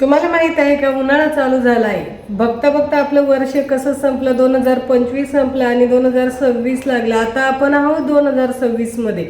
तुम्हाला माहीत आहे का उन्हाळा चालू झाला आहे बघता बघता आपलं वर्ष कसं संपलं? दोन हजार पंचवीस संपलं आणि दोन हजार सव्वीस लागलं. आता आपण आहोत दोन हजार सव्वीसमध्ये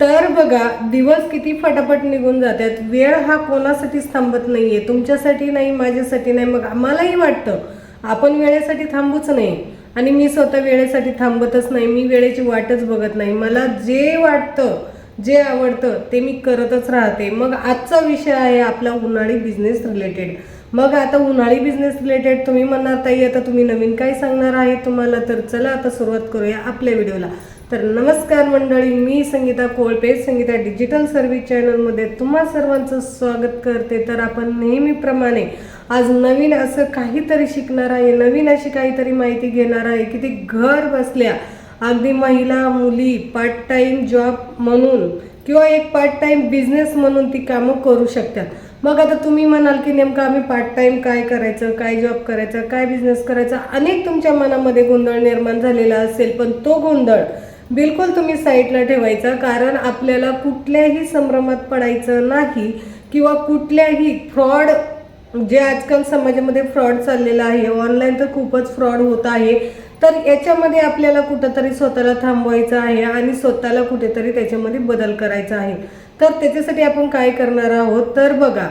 तर बघा दिवस किती फटाफट निघून जातात. वेळ हा कोणासाठीच थांबत नाहीये. तुमच्यासाठी नाही माझ्यासाठी नाही. मग आम्हालाही वाटतं आपण वेळेसाठी थांबूच नाही. आणि मी स्वतः वेळेसाठी थांबतच नाही. मी वेळेची वाटच बघत नाही. मला जे वाटतं जे आवडतं ते मी करतच राहते. मग आजचा विषय आहे आपला उन्हाळी बिझनेस रिलेटेड मग आता उन्हाळी बिझनेस रिलेटेड तुम्ही म्हणणार ताई आता तुम्ही नवीन काय सांगणार आहे तुम्हाला? तर चला आता सुरुवात करूया आपल्या व्हिडिओला तर नमस्कार मंडळी मी संगीता कोळपे संगीता डिजिटल सर्व्हिस चॅनलमध्ये तुम्हा सर्वांचं स्वागत करते. तर आपण नेहमीप्रमाणे आज नवीन असं काहीतरी शिकणार आहे नवीन अशी काहीतरी माहिती घेणार आहे की ती घर बसल्या अगदी महिला मुली पार्ट टाइम जॉब म्हणून किंवा एक पार्ट टाइम बिझनेस म्हणून ती कामं करू शकतात. मग आता तुम्ही म्हणाल की नेमकं आम्ही पार्ट टाइम काय करायचं काय जॉब करायचं काय बिझनेस करायचा? अनेक तुमच्या मनामध्ये गोंधळ निर्माण झालेला असेल पण तो गोंधळ बिलकुल तुम्ही साईडला ठेवायचा कारण आपल्याला कुठल्याही संभ्रमात पडायचं नाही किंवा कुठल्याही फ्रॉड जे आजकाल समाजामध्ये फ्रॉड चाललेला आहे ऑनलाईन तर खूपच फ्रॉड होत आहे. तर याच्यामध्ये आपल्याला कुठंतरी स्वतःला थांबवायचं आहे आणि स्वतःला कुठेतरी त्याच्यामध्ये बदल करायचा आहे. तर त्याच्यासाठी आपण काय करणार आहोत? तर बघा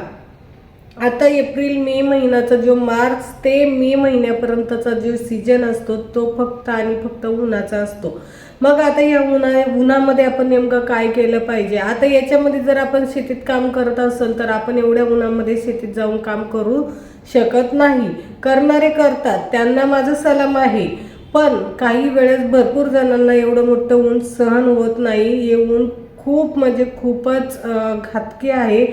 आता एप्रिल मे महिन्याचा जो मार्च ते मे महिन्यापर्यंतचा जो सीजन असतो तो फक्त आणि फक्त उन्हाचा असतो. मग आता या उन्हा उन्हामध्ये आपण नेमकं काय केलं पाहिजे? आता याच्यामध्ये जर आपण शेतीत काम करत असेल तर आपण एवढ्या उन्हामध्ये शेतीत जाऊन काम करू शकत नाही. करणारे करतात. त्यांना माझं सलाम आहे. पण काही वेळेस भरपूर जणांना एवढं मोठं ऊन सहन होत नाही. हे ऊन खूप म्हणजे खूपच घातकी आहे.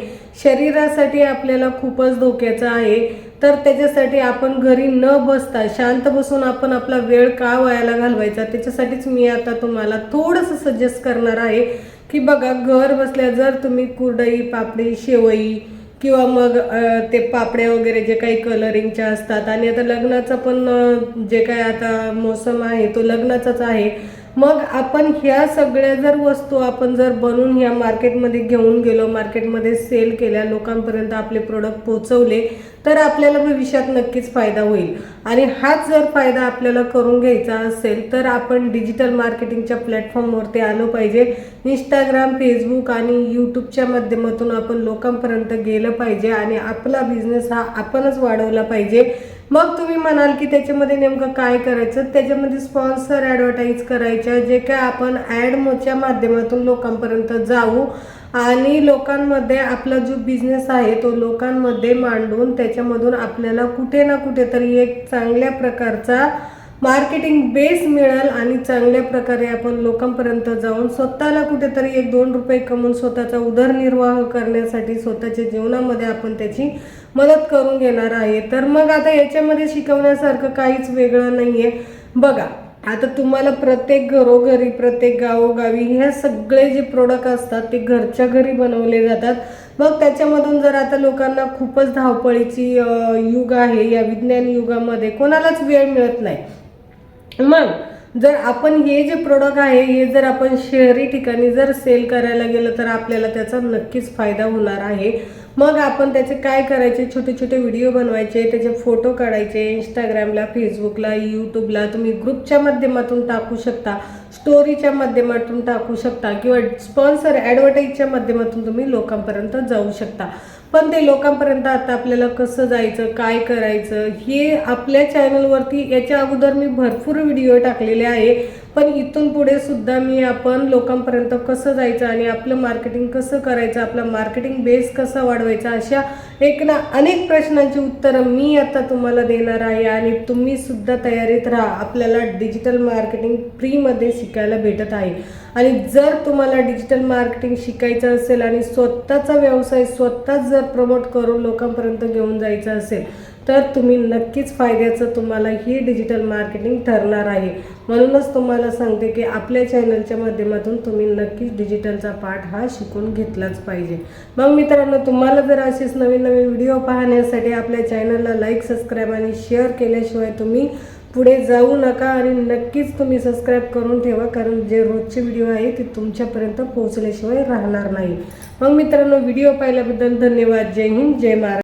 शरीरासाठी आपल्याला खूपच धोक्याचं आहे. तर त्याच्यासाठी आपण घरी न बसता शांत बसून आपण आपला वेळ का वायाला घालवायचा? त्याच्यासाठीच मी आता तुम्हाला थोडंसं सजेस्ट करणार आहे की बघा घर बसल्या जर तुम्ही कुरडई पापडी शेवई किंवा मग ते पापड्या वगैरे जे काही कलरिंगच्या असतात. आणि आता लग्नाचा पण जे काय आता मोसम आहे तो लग्नाचाच आहे. मग आपण ह्या सगळ्या जर वस्तू आपण जर बनवून ह्या मार्केटमध्ये घेऊन गेलो मार्केटमध्ये सेल केल्या लोकांपर्यंत आपले प्रोडक्ट पोहोचवले तर आपल्याला भविष्यात नक्कीच फायदा होईल. आणि हाच जर फायदा आपल्याला करून घ्यायचा असेल तर आपण डिजिटल मार्केटिंगच्या प्लॅटफॉर्मवरती आलो पाहिजे. इंस्टाग्राम फेसबुक आणि यूट्यूबच्या माध्यमातून आपण लोकांपर्यंत गेलं पाहिजे आणि आपला बिझनेस हा आपणच वाढवला पाहिजे. मग तुम्ही म्हणाल की त्याच्यामध्ये नेमकं काय करायचं? त्याच्यामध्ये स्पॉन्सर ॲडव्हर्टाईज करायच्या जे काय आपण ॲडच्या माध्यमातून लोकांपर्यंत जाऊ आणि लोकांमध्ये आपला जो बिझनेस आहे तो लोकांमध्ये मांडून त्याच्यामधून आपल्याला कुठे ना कुठेतरी एक चांगल्या प्रकारचा मार्केटिंग बेस मिळेल आणि चांगल्या प्रकारे आपण लोकांपर्यंत जाऊन स्वतःला कुठेतरी एक दोन रुपये कमवून स्वतःचा उदरनिर्वाह करण्यासाठी स्वतःच्या जीवनामध्ये आपण त्याची मदत करून घेणार आहे. तर मग आता याच्यामध्ये शिकवण्यासारखं काहीच वेगळं नाही आहे बघा आता तुम्हाला प्रत्येक घरोघरी प्रत्येक गावोगावी ह्या सगळे जे प्रोडक्ट असतात ते घरच्या घरी बनवले जातात. मग त्याच्यामधून जर आता लोकांना खूपच धावपळीची युग आहे या विज्ञान युगामध्ये कोणालाच वेळ मिळत नाही. मग जर आपण हे जे प्रोडक्ट आहे हे जर आपण शहरी ठिकाणी जर सेल करायला गेलं तर आपल्याला त्याचा नक्कीच फायदा होणार आहे. मग आपण त्याचे काय करायचे? छोटे छोटे व्हिडिओ बनवायचे त्याचे फोटो काढायचे इंस्टाग्रामला फेसबुकला यूट्यूबला तुम्ही ग्रुपच्या माध्यमातून टाकू शकता स्टोरीच्या माध्यमातून टाकू शकता किंवा स्पॉन्सर ॲडव्हर्टाईजच्या माध्यमातून तुम्ही लोकांपर्यंत जाऊ शकता. पण ते लोकांपर्यंत आता आपल्याला कसं जायचं काय करायचं हे आपल्या चॅनलवरती याच्या अगोदर मी भरपूर व्हिडिओ टाकलेले आहे. पण इथून पुढे सुद्धा मी आपण लोकांपर्यंत कसं जायचं आणि आपलं मार्केटिंग कसं करायचं आपला मार्केटिंग बेस कसा वाढवायचा अशा एक ना अनेक प्रश्नांची उत्तरं मी आता तुम्हाला देणार आहे आणि तुम्ही सुद्धा तयारीत राहा. आपल्याला डिजिटल मार्केटिंग फ्रीमध्ये शिकायला भेटत आहे. आणि जर तुम्हाला डिजिटल मार्केटिंग शिकायचं असेल आणि स्वतःचा व्यवसाय स्वतःच जर प्रमोट करून लोकांपर्यंत घेऊन जायचं असेल तर तुम्ही नक्कीच फायद्याचं तुम्हाला ही डिजिटल मार्केटिंग ठरणार आहे. म्हणूनच तुम्हाला सांगते की आपल्या चॅनलच्या माध्यमातून तुम्ही नक्कीच डिजिटलचा पाठ हा शिकून घेतलाच पाहिजे. मग मित्रांनो तुम्हाला जर असेच नवीन नवीन व्हिडिओ पाहण्यासाठी आपल्या चॅनलला लाईक सबस्क्राईब आणि शेअर केल्याशिवाय तुम्ही पुढे जाऊ नका आणि नक्कीच तुम्ही सबस्क्राईब करून ठेवा कारण जे रोजचे व्हिडिओ आहे ते तुमच्यापर्यंत पोहोचल्याशिवाय राहणार नाही. मग मित्रांनो व्हिडिओ पाहिल्याबद्दल धन्यवाद. जय हिंद जय महाराज